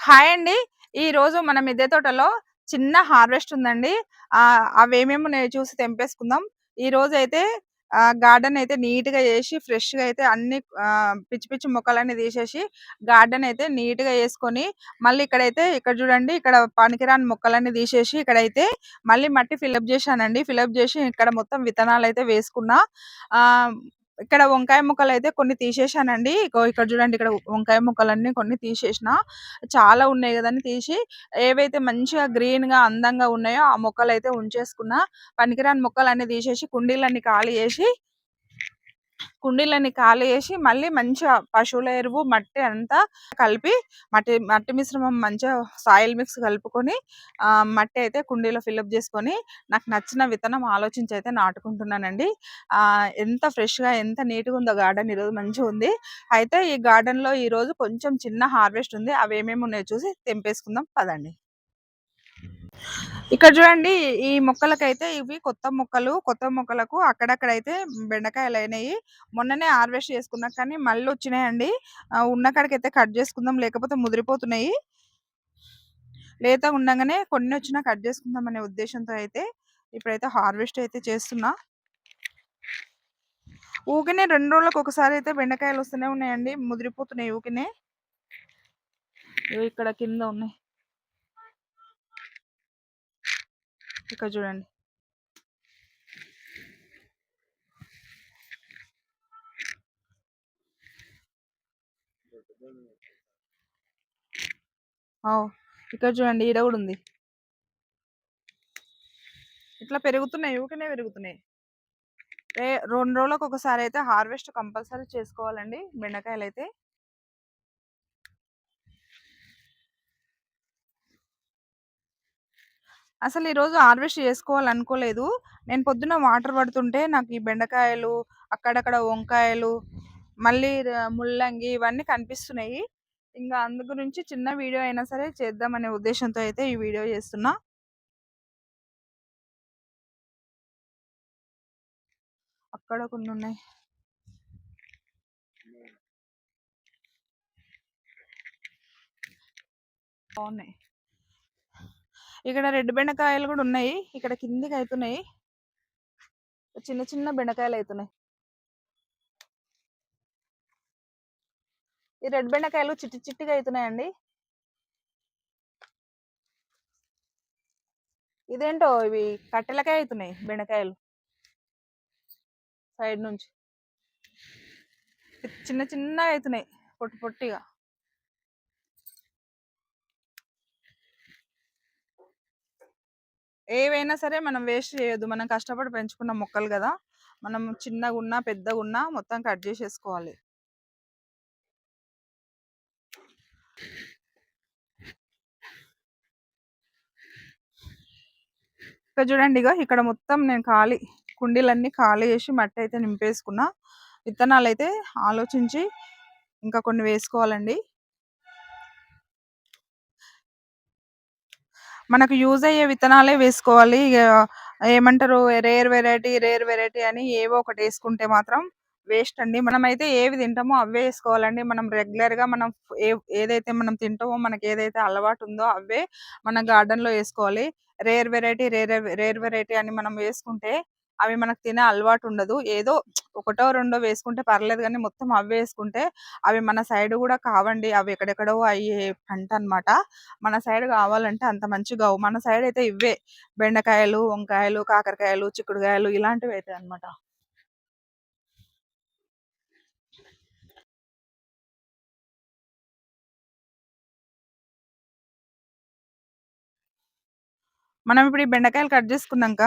Hi అండి. ఈరోజు మన మిద్దె తోటలో చిన్న హార్వెస్ట్ ఉందండి. అవేమేమో నేను చూసి తెంపేసుకుందాం. ఈ రోజు అయితే గార్డెన్ అయితే నీట్గా చేసి ఫ్రెష్గా అయితే అన్ని పిచ్చి పిచ్చి మొక్కలన్నీ తీసేసి గార్డెన్ అయితే నీట్గా వేసుకొని మళ్ళీ ఇక్కడైతే ఇక్కడ చూడండి ఇక్కడ పనికిరాని మొక్కలన్నీ తీసేసి ఇక్కడైతే మళ్ళీ మట్టి ఫిలప్ చేశానండి. ఫిలప్ చేసి ఇక్కడ మొత్తం విత్తనాలు అయితే వేసుకున్నా. ఆ ఇక్కడ వంకాయ ముక్కలు అయితే కొన్ని తీసేసానండి ఇక్కడ చూడండి ఇక్కడ వంకాయ ముక్కలన్నీ కొన్ని తీసేసిన. చాలా ఉన్నాయి కదని తీసి. ఏవైతే మంచిగా గ్రీన్గా అందంగా ఉన్నాయో ఆ మొక్కలు అయితే ఉంచేసుకున్నా. పనికిరాని మొక్కలు అన్ని తీసేసి కుండీలన్నీ ఖాళీ చేసి కుండీలన్నీ ఖాళీ చేసి మళ్ళీ మంచిగా పశువుల ఎరువు మట్టి అంతా కలిపి మట్టి మట్టి మిశ్రమం మంచిగా సాయిల్ మిక్స్ కలుపుకొని మట్టి అయితే కుండీలో ఫిల్అప్ చేసుకొని నాకు నచ్చిన విత్తనం ఆలోచించి అయితే నాటుకుంటున్నానండి. ఎంత ఫ్రెష్గా ఎంత నీట్గా ఉందో గార్డెన్ ఈరోజు మంచిగా ఉంది. అయితే ఈ గార్డెన్లో ఈరోజు కొంచెం చిన్న హార్వెస్ట్ ఉంది. అవి ఏమేమి ఉన్నాయో చూసి తెంపేసుకుందాం. పదండి. ఇక్కడ చూడండి ఈ మొక్కలకైతే ఇవి కొత్త మొక్కలు కొత్త మొక్కలకు అక్కడక్కడ అయితే బెండకాయలు అయినాయి మొన్ననే హార్వెస్ట్ చేసుకున్నా. కానీ మళ్ళీ వచ్చినాయండి. ఉన్న కాడికైతే కట్ చేసుకుందాం లేకపోతే ముదిరిపోతున్నాయి. లేత ఉండగానే కొన్ని వచ్చినా కట్ చేసుకుందాం అనే ఉద్దేశంతో అయితే ఇప్పుడైతే హార్వెస్ట్ అయితే చేస్తున్నా. ఊకినే రెండు రోజులకు ఒకసారి అయితే బెండకాయలు వస్తూనే ఉన్నాయండి. ముదిరిపోతున్నాయి ఊకినే ఇక్కడ కింద ఉన్నాయి. ఇక్కడ చూడండి. ఇక్కడ చూడండి ఈడ కూడా ఉంది. ఇట్లా పెరుగుతున్నాయి ఊకనే పెరుగుతున్నాయి. రెండు రోజులకు ఒకసారి అయితే హార్వెస్ట్ కంపల్సరీ చేసుకోవాలండి బెండకాయలు అయితే అసలు ఈరోజు హార్వెస్ట్ చేసుకోవాలనుకోలేదు. నేను పొద్దున్న వాటర్ పడుతుంటే నాకు ఈ బెండకాయలు అక్కడక్కడ వంకాయలు మళ్ళీ ముల్లంగి ఇవన్నీ కనిపిస్తున్నాయి. ఇంకా అందు గురించి చిన్న వీడియో అయినా సరే చేద్దామనే ఉద్దేశంతో అయితే ఈ వీడియో చేస్తున్నా. అక్కడ కొన్ని ఉన్నాయి. బాగున్నాయి. ఇక్కడ రెడ్ బెండకాయలు కూడా ఉన్నాయి. ఇక్కడ కిందికి అవుతున్నాయి చిన్న చిన్న బెండకాయలు అవుతున్నాయి ఈ రెడ్ బెండకాయలు చిట్టి చిట్టిగా అవుతున్నాయండి ఇదేంటో ఇవి కట్టెలకే అవుతున్నాయి బెండకాయలు. సైడ్ నుంచి. చిన్న చిన్నగా అవుతున్నాయి పొట్టి పొట్టిగా. ఏవైనా సరే మనం వేస్ట్ చేయొద్దు. మనం కష్టపడి పెంచుకున్న మొక్కలు కదా! మనం చిన్నగా ఉన్నా పెద్దగా ఉన్నా మొత్తం కట్ చేసేసుకోవాలి. ఇక్కడ చూడండి ఇక ఇక్కడ మొత్తం నేను ఖాళీ కుండీలన్నీ ఖాళీ చేసి మట్టి అయితే నింపేసుకున్నా. విత్తనాలు అయితే ఆలోచించి ఇంకా కొన్ని వేసుకోవాలండి. మనకు యూజ్ అయ్యే విత్తనాలే వేసుకోవాలి. ఏమంటారు? రేర్ వెరైటీ రేర్ వెరైటీ అని ఏవో ఒకటి వేసుకుంటే మాత్రం వేస్ట్ అండి. మనమైతే ఏవి తింటామో అవే వేసుకోవాలండి. మనం రెగ్యులర్గా మనం ఏదైతే మనం తింటామో మనకి ఏదైతే అలవాటు ఉందో అవే మన గార్డెన్లో వేసుకోవాలి. Rare variety rare rare variety అని మనం వేసుకుంటే అవి మనకు తినే అలవాటు ఉండదు. ఏదో ఒకటో రెండో వేసుకుంటే పర్లేదు కానీ మొత్తం అవి వేసుకుంటే అవి మన సైడ్ కూడా కావండి. అవి ఎక్కడెక్కడో అయ్యే పంట అనమాట మన సైడ్ కావాలంటే అంత మంచిగా మన సైడ్ అయితే ఇవే బెండకాయలు వంకాయలు కాకరకాయలు చిక్కుడుకాయలు ఇలాంటివి అయితే అనమాట మనం ఇప్పుడు ఈ బెండకాయలు కట్ చేసుకున్నాక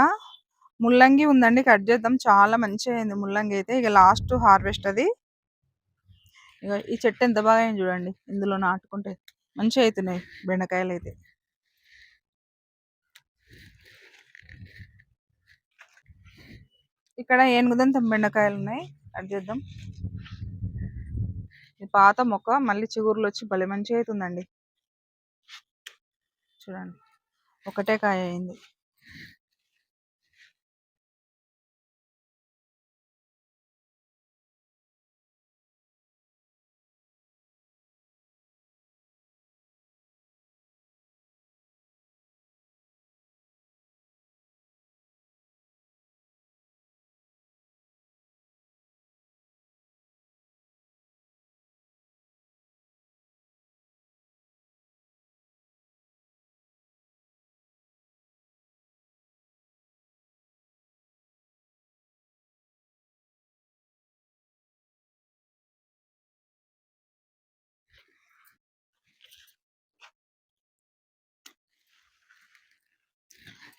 ముల్లంగి ఉందండి కట్ చేద్దాం. చాలా మంచిగా అయింది ముల్లంగి అయితే. ఇక లాస్ట్ హార్వెస్ట్ అది. ఇక ఈ చెట్టు ఎంత బాగా అయింది చూడండి. ఇందులో నాటుకుంటే మంచిగా అవుతున్నాయి బెండకాయలు అయితే. ఇక్కడ ఏనుగుదంతం బెండకాయలు ఉన్నాయి. కట్ చేద్దాం. ఈ పాత మొక్క మళ్ళీ చిగురులు వచ్చి భలే మంచిగా అవుతుందండి. చూడండి. ఒకటే కాయ అయింది.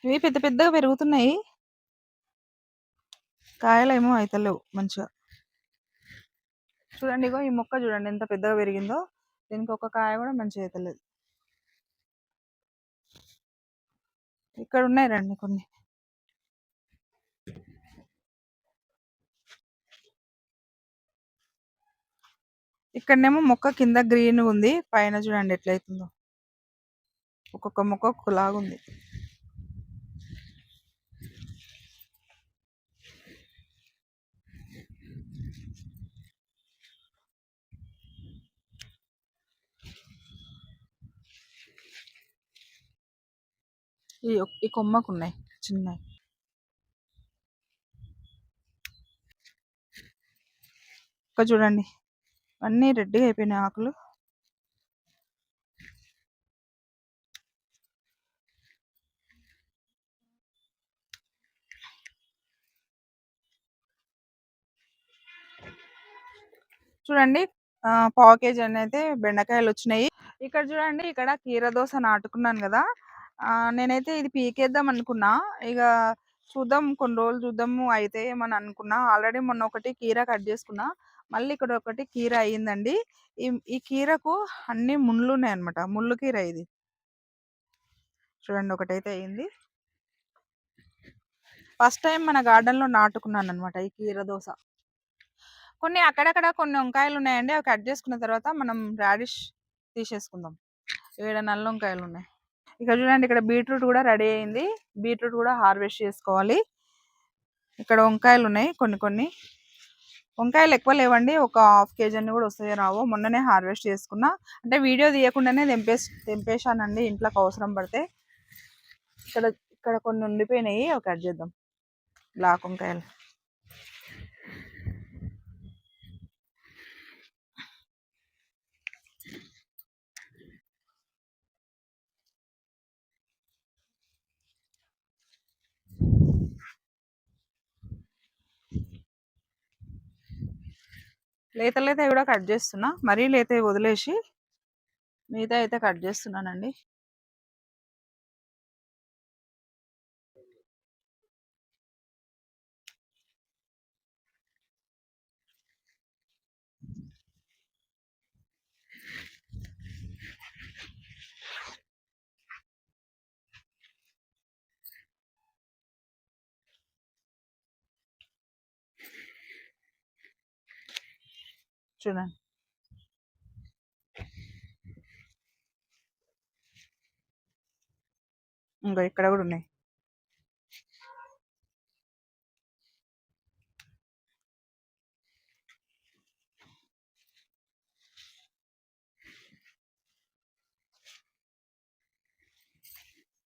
ఇవి పెద్ద పెద్దగా పెరుగుతున్నాయి. కాయలేమో అవుతలేవు మంచిగా. చూడండి ఇగో ఈ మొక్క చూడండి ఎంత పెద్దగా పెరిగిందో. దీనికి ఒక కాయ కూడా మంచిగా అవుతలేదు ఇక్కడ ఉన్నాయి రండి కొన్ని. ఇక్కడనేమో మొక్క కింద గ్రీన్ ఉంది. పైన చూడండి ఎట్లయితుందో. ఒక్కొక్క మొక్క ఒక్కొక్కలాగా ఈ ఈ కొమ్మకు ఉన్నాయి చిన్నవి ఒక చూడండి. అన్నీ రెడ్గా అయిపోయినాయి ఆకులు. చూడండి పావు కేజీ అనేది అయితే బెండకాయలు వచ్చినాయి ఇక్కడ చూడండి ఇక్కడ కీరదోస నాటుకున్నాను కదా. నేనైతే ఇది పీకేద్దాం అనుకున్నా. ఇక చూద్దాం కొన్ని రోజులు చూద్దాము అయితే ఏమని అనుకున్నా. ఆల్రెడీ మొన్న ఒకటి కీర కట్ చేసుకున్నా. మళ్ళీ ఇక్కడ ఒకటి కీర అయ్యిందండి. ఈ ఈ కీరకు అన్ని ముళ్ళు ఉన్నాయి అనమాట ముళ్ళు కీర ఇది. చూడండి ఒకటైతే అయ్యింది. ఫస్ట్ టైం మన గార్డెన్లో నాటుకున్నాను అనమాట ఈ కీర దోశ. కొన్ని అక్కడక్కడ కొన్ని వంకాయలు ఉన్నాయండి. అవి కట్ చేసుకున్న తర్వాత మనం రాడిష్ తీసేసుకుందాం. ఏడు నల్ల వంకాయలు ఉన్నాయి. ఇక్కడ చూడండి ఇక్కడ బీట్రూట్ కూడా రెడీ అయింది. బీట్రూట్ కూడా హార్వెస్ట్ చేసుకోవాలి. ఇక్కడ వంకాయలు ఉన్నాయి కొన్ని కొన్ని. వంకాయలు ఎక్కువ లేవండి. ఒక హాఫ్ కేజీ అన్ని కూడా వస్తాయి రావు మొన్ననే హార్వెస్ట్ చేసుకున్నా. అంటే వీడియో తీయకుండానే తెంపేసి తెంపేశానండి ఇంట్లోకి అవసరం పడితే. ఇక్కడ ఇక్కడ కొన్ని ఉండిపోయినాయి. ఒక కట్ చేద్దాం. బ్లాక్ వంకాయలు. లేత లేత కూడా కట్ చేస్తున్నా. మరీ లేత వదిలేసి మిగతా అయితే కట్ చేస్తున్నానండి. చూడండి. ఇంకా ఇక్కడ కూడా ఉన్నాయి.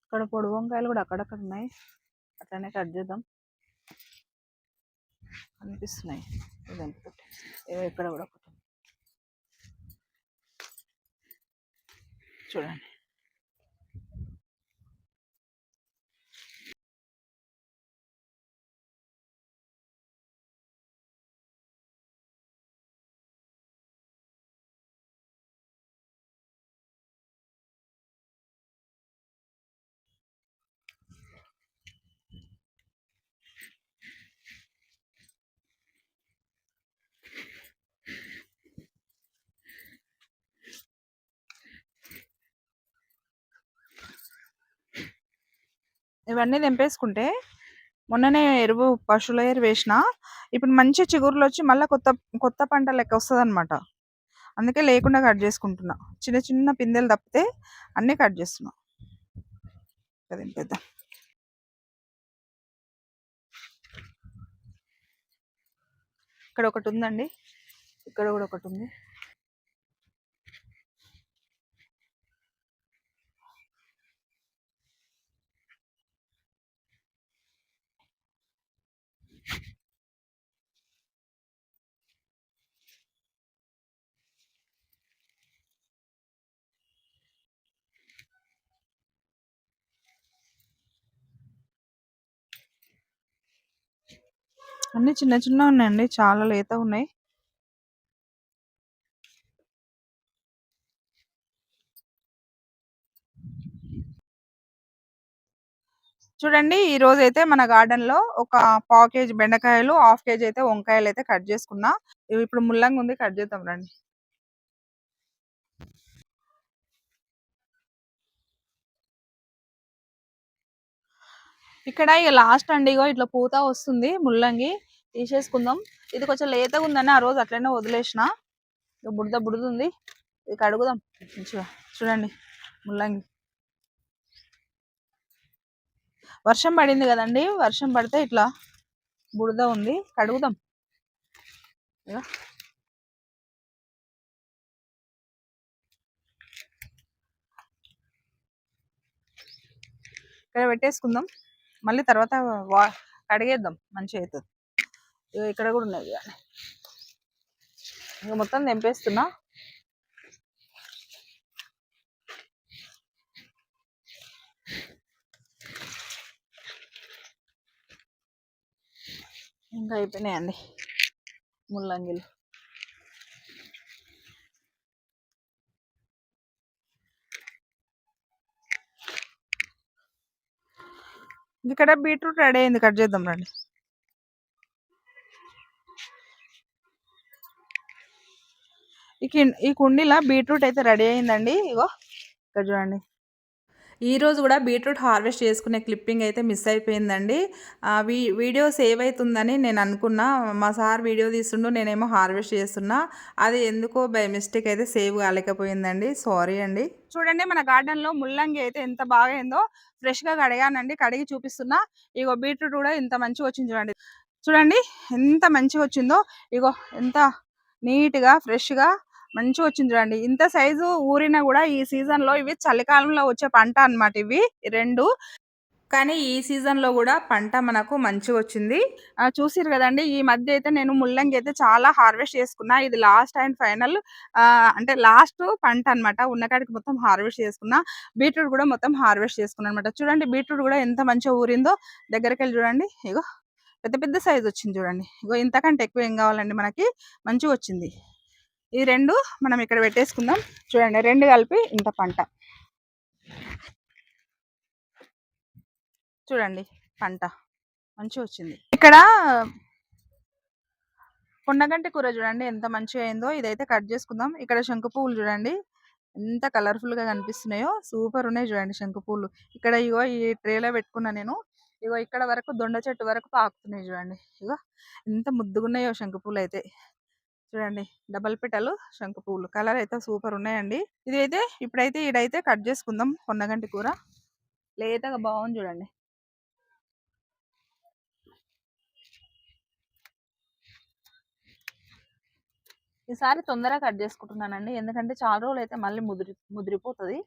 ఇక్కడ పొడి వంకాయలు కూడా అక్కడక్కడ ఉన్నాయి. అట్లనే కట్ చేద్దాం. అనిపిస్తున్నాయి. ఇదంతా ఇక్కడ కూడా ఒకటి. చూడండి ఇవన్నీ తెంపేసుకుంటే మొన్ననే ఎరువు పశువుల ఎరువు వేసిన ఇప్పుడు మంచి చిగురులు వచ్చి మళ్ళీ కొత్త కొత్త పంట లెక్క వస్తుంది అనమాట అందుకే లేకుండా కట్ చేసుకుంటున్నా. చిన్న చిన్న పిందెలు తప్పితే అన్నీ కట్ చేస్తున్నా. పెద్ద ఇక్కడ ఒకటి ఉందండి. ఇక్కడ కూడా ఒకటి ఉంది. అన్ని చిన్న చిన్న ఉన్నాయండి. చాలా లేత ఉన్నాయి. చూడండి ఈ రోజు అయితే మన గార్డెన్లో ఒక పావు కేజీ బెండకాయలు హాఫ్ కేజీ అయితే వంకాయలు అయితే కట్ చేసుకున్నా. ఇవి ఇప్పుడు ముల్లంగా ఉంది కట్ చేద్దాం రండి. ఇక్కడ ఇక లాస్ట్ అండి ఇగో ఇట్లా పూత వస్తుంది ముల్లంగి. తీసేసుకుందాం. ఇది కొంచెం లేతగా ఉందని ఆ రోజు అట్లనే వదిలేసిన. బుడద బుడద ఉంది ఇది కడుగుదాం మంచిగా చూడండి ముల్లంగి. వర్షం పడింది కదండి? వర్షం పడితే ఇట్లా బుడద ఉంది. కడుగుదాం ఇక్కడ పెట్టేసుకుందాం. మళ్ళీ తర్వాత వా కడిగేద్దాం. మంచిగా అవుతుంది ఇక్కడ కూడా ఉన్నాయి కానీ ఇంకా మొత్తం తెంపేస్తున్నా. ఇంకా అయిపోయినాయండి ముల్లంగిలు. ఇక్కడ బీట్రూట్ రెడీ అయింది కట్ చేద్దాం రండి. ఈ కుండీలో బీట్రూట్ అయితే రెడీ అయిందండి. ఇగో ఇక్కడ చూడండి. ఈ రోజు కూడా బీట్రూట్ హార్వెస్ట్ చేసుకునే క్లిప్పింగ్ అయితే మిస్ అయిపోయిందండి. వీ వీడియో సేవ్ అవుతుందని నేను అనుకున్నా. మా సార్ వీడియో తీస్తుండు నేనేమో హార్వెస్ట్ చేస్తున్నా. అది ఎందుకో బై మిస్టేక్ అయితే సేవ్ కాలేకపోయిందండి. సారీ అండి. చూడండి మన గార్డెన్లో ముల్లంగి అయితే ఎంత బాగా అయిందో ఫ్రెష్గా కడిగానండి. కడిగి చూపిస్తున్నా. ఇగో బీట్రూట్ కూడా ఇంత మంచిగా వచ్చింది చూడండి. చూడండి ఎంత మంచిగా వచ్చిందో. ఇగో ఎంత నీట్గా ఫ్రెష్గా మంచి మంచిగా వచ్చింది చూడండి. ఇంత సైజు ఊరినా కూడా ఈ సీజన్లో ఇవి చలికాలంలో వచ్చే పంట అన్నమాట ఇవి రెండు. కానీ ఈ సీజన్లో కూడా పంట మనకు మంచి వచ్చింది. చూసిరు కదండి ఈ మధ్య అయితే నేను ముల్లంగి అయితే చాలా హార్వెస్ట్ చేసుకున్నా. ఇది లాస్ట్ అండ్ ఫైనల్ అంటే లాస్ట్ పంట అన్నమాట. ఉన్నకాడికి మొత్తం హార్వెస్ట్ చేసుకున్నా. బీట్రూట్ కూడా మొత్తం హార్వెస్ట్ చేసుకున్నా అనమాట చూడండి బీట్రూట్ కూడా ఎంత మంచిగా ఊరిందో. దగ్గరికి వెళ్ళి చూడండి. ఇగో పెద్ద పెద్ద సైజ్ వచ్చింది చూడండి. ఇగో ఇంతకంటే ఎక్కువ ఏం కావాలండి మనకి? మంచిగా వచ్చింది. ఈ రెండు మనం ఇక్కడ పెట్టేసుకుందాం. చూడండి రెండు కలిపి ఇంత పంట. చూడండి పంట. మంచిగా వచ్చింది. ఇక్కడ కొండగంటి కూర చూడండి ఎంత మంచిగా అయిందో. ఇదైతే కట్ చేసుకుందాం. ఇక్కడ శంకు పువ్వులు చూడండి ఎంత కలర్ఫుల్గా కనిపిస్తున్నాయో. సూపర్ ఉన్నాయి చూడండి శంకు పువ్వులు. ఇక్కడ ఇగో ఈ ట్రేలో పెట్టుకున్నా నేను. ఇగో ఇక్కడ వరకు దొండ చెట్టు వరకు పాకుతున్నాయి చూడండి. ఇగో ఎంత ముద్దుగున్నాయో శంకు పూలు అయితే. చూడండి. డబల్ పిటలు శంకు పువ్వులు. కలర్ అయితే సూపర్ ఉన్నాయండి. ఇది అయితే ఇప్పుడైతే ఈడైతే కట్ చేసుకుందాం కొన్నగంటి కూర. లేతగా బాగుంది చూడండి. ఈసారి తొందరగా కట్ చేసుకుంటున్నానండి. ఎందుకంటే చాలా రోజులు అయితే మళ్ళీ ముదిరి ముదిరిపోతుంది.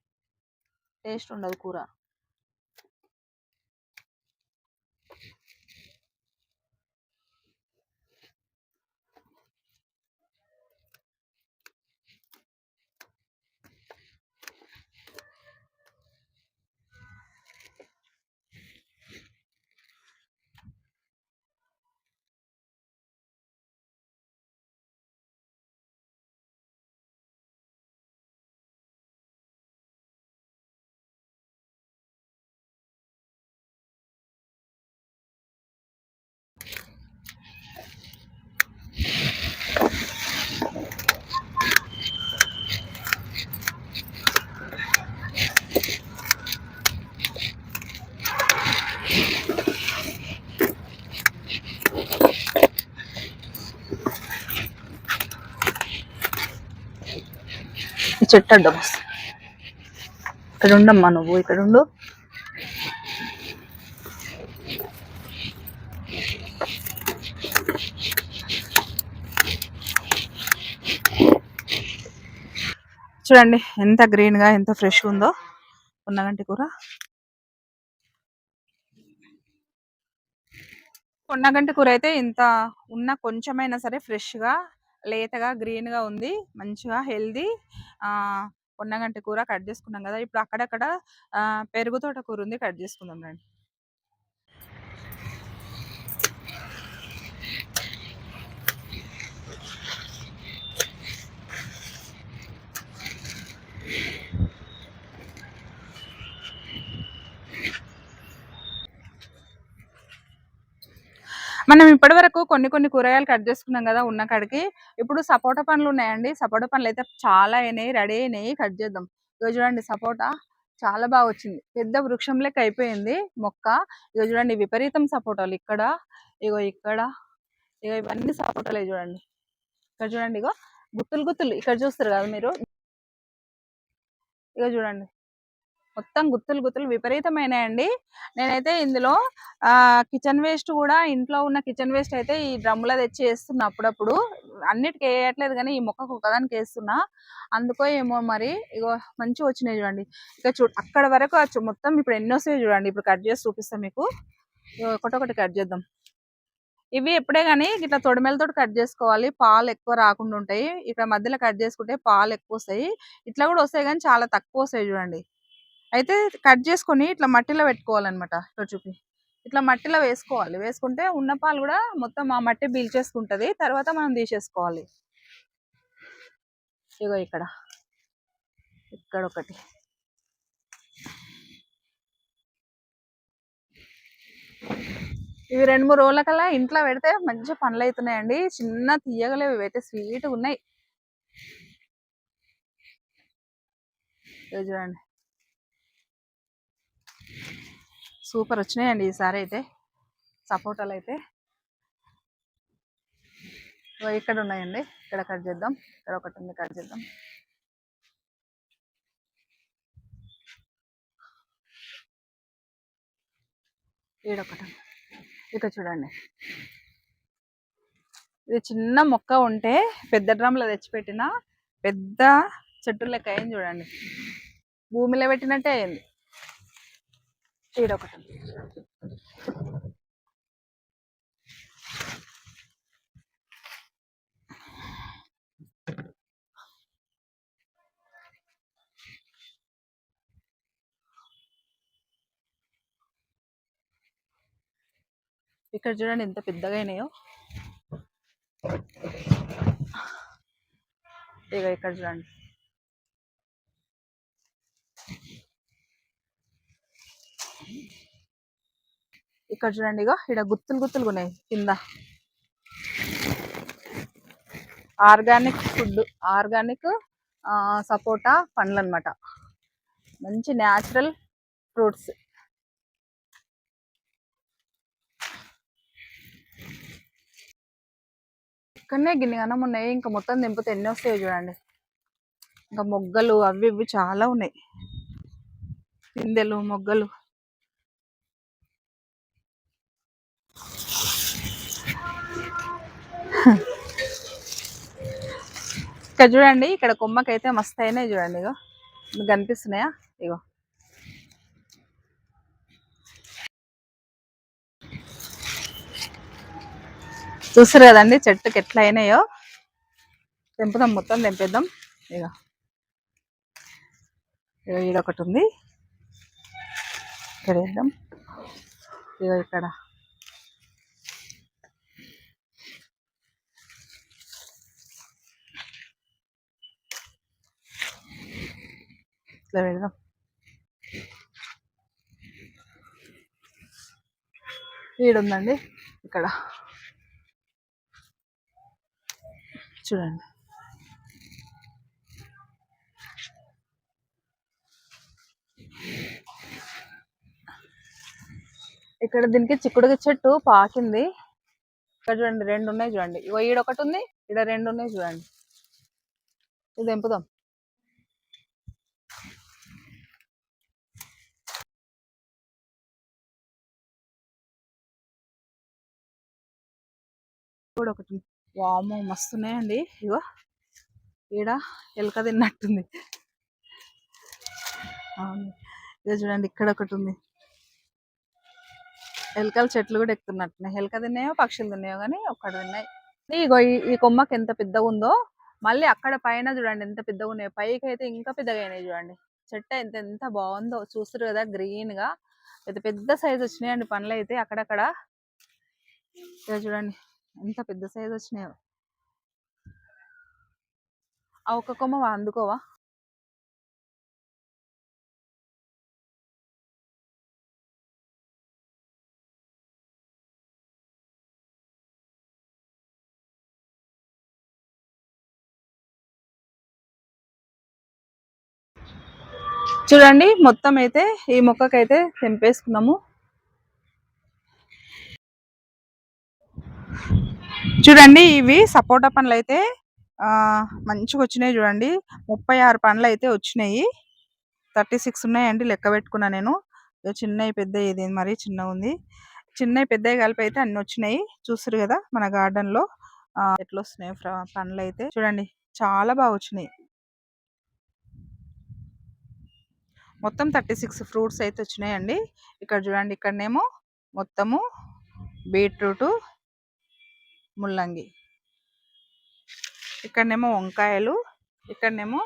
టేస్ట్ ఉండదు కూర. ఈ చెట్టు అడ్డం వస్తుంది ఇక్కడ ఉండమ్మా నువ్వు ఇక్కడ ఉండు చూడండి ఎంత గ్రీన్గా ఎంత ఫ్రెష్ ఉందో. పొన్నగంటి కూర. పొన్నగంటి కూర అయితే ఇంత ఉన్న కొంచెమైనా సరే ఫ్రెష్గా లేతగా గ్రీన్గా ఉంది. మంచిగా హెల్దీ. ఆ పొన్నగంటి కూర కట్ చేసుకున్నాం కదా! ఇప్పుడు అక్కడక్కడ పెరుగు తోట కూర ఉంది కట్ చేసుకుందాం రండి. మనం ఇప్పటి వరకు కొన్ని కొన్ని కూరగాయలు కట్ చేసుకున్నాం కదా! ఉన్న కాడికి. ఇప్పుడు సపోటా పండ్లు ఉన్నాయండి సపోటా పండ్లు అయితే చాలా అయినాయి. రెడీ అయినాయి. కట్ చేద్దాం. ఇక చూడండి సపోటా చాలా బాగా వచ్చింది. పెద్ద వృక్షం లెక్క అయిపోయింది మొక్క. ఇక చూడండి విపరీతం సపోటాలు ఇక్కడ. ఇగో ఇక్కడ. ఇగో ఇవన్నీ సపోటాలే చూడండి. ఇక్కడ చూడండి ఇగో గుత్తులు గుత్తులు. ఇక్కడ చూస్తారు కదా మీరు? ఇక చూడండి. మొత్తం గుత్తులు గుత్తులు విపరీతమైనాయండి. నేనైతే ఇందులో కిచెన్ వేస్ట్ కూడా ఇంట్లో ఉన్న కిచెన్ వేస్ట్ అయితే ఈ డ్రమ్ములో తెచ్చి వేస్తున్నా అప్పుడప్పుడు. అన్నిటికి వేయట్లేదు కానీ ఈ మొక్కకు ఒకదానికి వేస్తున్నా. అందుకో ఏమో మరి ఇగో మంచిగా వచ్చినాయి చూడండి. ఇక చూ అక్కడ వరకు వచ్చు మొత్తం ఇప్పుడు ఎన్ని వస్తాయి చూడండి. ఇప్పుడు కట్ చేసి చూపిస్తాం మీకు. ఒకటొకటి కట్ చేద్దాం. ఇవి ఎప్పుడే కానీ ఇట్లా తొడిమెలతో కట్ చేసుకోవాలి. పాలు ఎక్కువ రాకుండా ఉంటాయి. ఇక్కడ మధ్యలో కట్ చేసుకుంటే పాలు ఎక్కువ వస్తాయి. ఇట్లా కూడా వస్తాయి కానీ చాలా తక్కువ వస్తాయి చూడండి. అయితే కట్ చేసుకొని ఇట్లా మట్టిలో పెట్టుకోవాలన్నమాట. ఇట్లా చూపి. ఇట్లా మట్టిలో వేసుకోవాలి. వేసుకుంటే ఉన్న పాలు కూడా మొత్తం ఆ మట్టి పీల్చేసుకుంటుంది. తర్వాత మనం తీసేసుకోవాలి. ఇగో ఇక్కడ. ఇక్కడ ఒకటి. ఇవి రెండు మూడు రోజులకల్లా ఇంట్లో పెడితే మంచి పనులు అవుతున్నాయండి చిన్న తీయగలేవు. ఇవైతే స్వీట్గా ఉన్నాయి. చూడండి. సూపర్ వచ్చినాయండి ఈసారి అయితే. సపోటాలు అయితే. ఇక్కడ ఉన్నాయండి. ఇక్కడ కట్ చేద్దాం. ఇక్కడ ఒకటి ఉంది కట్ చేద్దాం. ఈడొకటి ఇక్కడ చూడండి. ఇది చిన్న మొక్క ఉంటే పెద్ద డ్రమ్లో తెచ్చిపెట్టిన పెద్ద చెట్టు లెక్క అయింది చూడండి. భూమిలో పెట్టినట్టే అయింది. ఈడొకటి ఇక్కడ చూడండి ఎంత పెద్దగా అయినాయో. ఇక ఇక్కడ చూడండి. ఇక్కడ చూడండి ఇగో ఇక్కడ గుత్తులు గుత్తులు ఉన్నాయి. కింద ఆర్గానిక్ ఫుడ్ ఆర్గానిక్ సపోటా పండ్లు అనమాట మంచి న్యాచురల్ ఫ్రూట్స్. ఇక్కడనే గిన్నె గనం ఉన్నాయి. ఇంకా మొత్తం దింపితే ఎన్ని వస్తాయో చూడండి. ఇంకా మొగ్గలు అవి ఇవి చాలా ఉన్నాయి. పిందెలు మొగ్గలు. ఇక్కడ చూడండి ఇక్కడ కొమ్మకైతే మస్తు అయినాయి చూడండి ఇగో. మీకు కనిపిస్తున్నాయా? ఇగో. చూస్తారు కదండి చెట్టుకి ఎట్లా అయినాయో? తెంపుదాం మొత్తం తెంపేద్దాం. ఇక ఇక ఈడొకటి ఉంది. ఇక్కడ వేద్దాం. ఇక ఇక్కడ. ఇట్లా పెడదాం ఈడుందండి ఇక్కడ చూడండి ఇక్కడ దీనికి చిక్కుడుగా చెట్టు పాకింది ఇక్కడ చూడండి రెండు ఉన్నాయి చూడండి. ఇగో ఈడ ఒకటి ఉంది ఈడ రెండు ఉన్నాయి చూడండి. ఇది తెంపుదాం. కూడా ఒకటి ఉంది. వామ్మో మస్తున్నాయండి. ఇగో ఈడ ఎలుక తిన్నట్టుంది. అవును. ఇక చూడండి ఇక్కడ ఒకటి ఉంది ఎలకల చెట్లు కూడా ఎక్కుతున్నట్టున్నాయి. ఎలక తిన్నాయో పక్షులు తిన్నాయో కానీ ఒక్కడ తిన్నాయి. ఇగో ఈ- కొమ్మకి ఎంత పెద్దగా ఉందో మళ్ళీ అక్కడ పైన చూడండి ఎంత పెద్దగా ఉన్నాయో పైకి అయితే ఇంకా పెద్దగా అయినాయి చూడండి. చెట్టు ఎంత ఎంత బాగుందో. చూస్తారు కదా గ్రీన్గా పెద్ద పెద్ద సైజ్ వచ్చినాయండి పండ్లు అయితే అక్కడక్కడ చూడండి. ఎంత పెద్ద సైజ్ వచ్చినాయో. ఆ ఒక్క కొమ్మ అందుకోవా? చూడండి మొత్తం అయితే ఈ మొక్కకైతే తెంపేసుకున్నాము. చూడండి ఇవి సపోటా పండ్లు అయితే మంచిగా వచ్చినాయి చూడండి. ముప్పై ఆరు పండ్లు అయితే వచ్చినాయి. థర్టీ సిక్స్ ఉన్నాయండి లెక్క పెట్టుకున్నా నేను. చిన్నవి పెద్ద ఇది మరి చిన్న ఉంది చిన్నవి పెద్దవి కలిపి అయితే అన్ని వచ్చినాయి. చూసారు కదా మన గార్డెన్లో ఎట్లా వస్తున్నాయి పండ్లు అయితే చూడండి చాలా బాగా వచ్చినాయి. మొత్తం థర్టీ సిక్స్ ఫ్రూట్స్ అయితే వచ్చినాయండి. ఇక్కడ చూడండి ఇక్కడనేమో మొత్తము బీట్రూట్ ముల్లంగి. ఇక్కడనేమో వంకాయలు ఇక్కడనేమో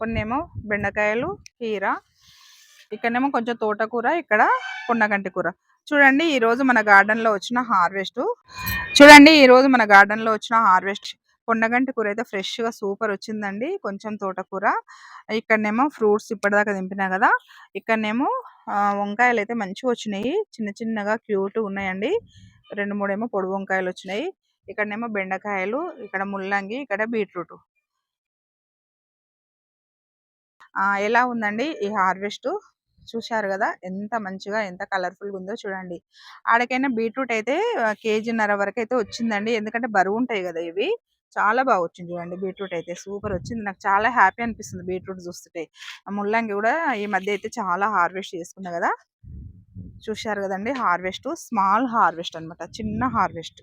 కొన్నేమో బెండకాయలు కీర ఇక్కడనేమో కొంచెం తోటకూర ఇక్కడ కొండగంటి కూర. చూడండి ఈరోజు మన గార్డెన్లో వచ్చిన హార్వెస్ట్. చూడండి ఈరోజు మన గార్డెన్లో వచ్చిన హార్వెస్ట్. కొండగంటి కూర అయితే ఫ్రెష్గా సూపర్ వచ్చిందండి కొంచెం తోటకూర. ఇక్కడనేమో ఫ్రూట్స్ ఇప్పటిదాకా దింపినా కదా ఇక్కడనేమో వంకాయలు అయితే మంచిగా వచ్చినాయి. చిన్న చిన్నగా క్యూట్ ఉన్నాయండి. రెండు మూడేమో పొడి వంకాయలు వచ్చినాయి. ఇక్కడనేమో బెండకాయలు ఇక్కడ ముల్లంగి ఇక్కడ బీట్రూట్. ఎలా ఉందండి ఈ హార్వెస్ట్? చూశారు కదా ఎంత మంచిగా ఎంత కలర్ఫుల్గా ఉందో చూడండి. ఆడకైనా బీట్రూట్ అయితే కేజీన్నర వరకు అయితే వచ్చిందండి. ఎందుకంటే బరువు ఉంటాయి కదా ఇవి. చాలా బాగా వచ్చింది చూడండి బీట్రూట్ అయితే. సూపర్ వచ్చింది. నాకు చాలా హ్యాపీ అనిపిస్తుంది బీట్రూట్ చూస్తుంటే. ముల్లంగి కూడా ఈ మధ్య అయితే చాలా హార్వెస్ట్ చేసుకున్నా కదా. చూశారు కదండి హార్వెస్ట్. స్మాల్ హార్వెస్ట్ అనమాట చిన్న హార్వెస్ట్.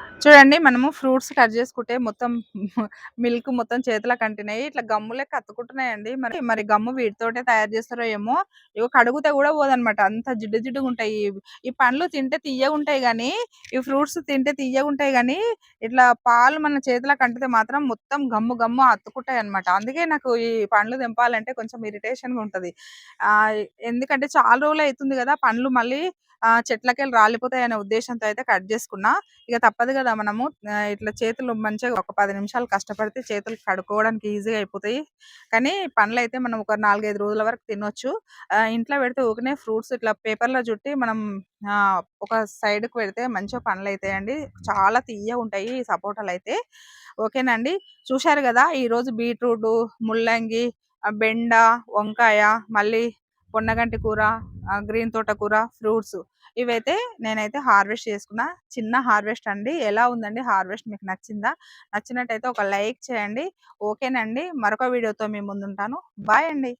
చూడండి మనము ఫ్రూట్స్ కట్ చేసుకుంటే మొత్తం మిల్క్ మొత్తం చేతిలో కంటినాయి ఇట్లా గమ్ము లెక్క మరి మరి గమ్ము వీటితోటే తయారు చేస్తారో ఏమో ఇవి కడుగుతే కూడా పోదనమాట అంత జిడ్డు జిడ్డుగా ఉంటాయి. ఈ పండ్లు తింటే తీయగుంటాయి కానీ ఈ ఫ్రూట్స్ తింటే తీయగుంటాయి కానీ ఇట్లా పాలు మన చేతిలో కంటితే మాత్రం మొత్తం గమ్ము గమ్ము అత్తుకుంటాయి అనమాట అందుకే నాకు ఈ పండ్లు తెంపాలంటే కొంచెం ఇరిటేషన్గా ఉంటుంది. ఎందుకంటే చాలా రోజులు అవుతుంది కదా పండ్లు మళ్ళీ చెట్లకెళ్ళి రాలిపోతాయి అనే ఉద్దేశంతో అయితే కట్ చేసుకున్నా. ఇక తప్పదు కదా. మనము ఇట్లా చేతులు మంచిగా ఒక పది నిమిషాలు కష్టపడితే చేతులు కడుక్కోవడానికి ఈజీగా అయిపోతాయి. కానీ పండ్లు అయితే మనం ఒక నాలుగైదు రోజుల వరకు తినొచ్చు. ఇంట్లో పెడితే ఊకనే ఫ్రూట్స్ ఇట్లా పేపర్లో చుట్టి మనం ఒక సైడ్కి పెడితే మంచిగా పండ్లు అవుతాయండి చాలా తీయ ఉంటాయి ఈ సపోటాలు అయితే ఓకేనండి చూశారు కదా ఈరోజు బీట్రూట్ ముల్లంగి బెండ వంకాయ మళ్ళీ పొన్నగంటి కూర గ్రీన్ తోటకూర ఫ్రూట్స్. ఇవైతే నేనైతే హార్వెస్ట్ చేసుకున్నా. చిన్న హార్వెస్ట్ అండి. ఎలా ఉందండి? హార్వెస్ట్ మీకు నచ్చిందా? నచ్చినట్టయితే ఒక లైక్ చేయండి. ఓకేనండి. మరొక వీడియోతో మీ ముందుంటాను. బాయ్ అండి.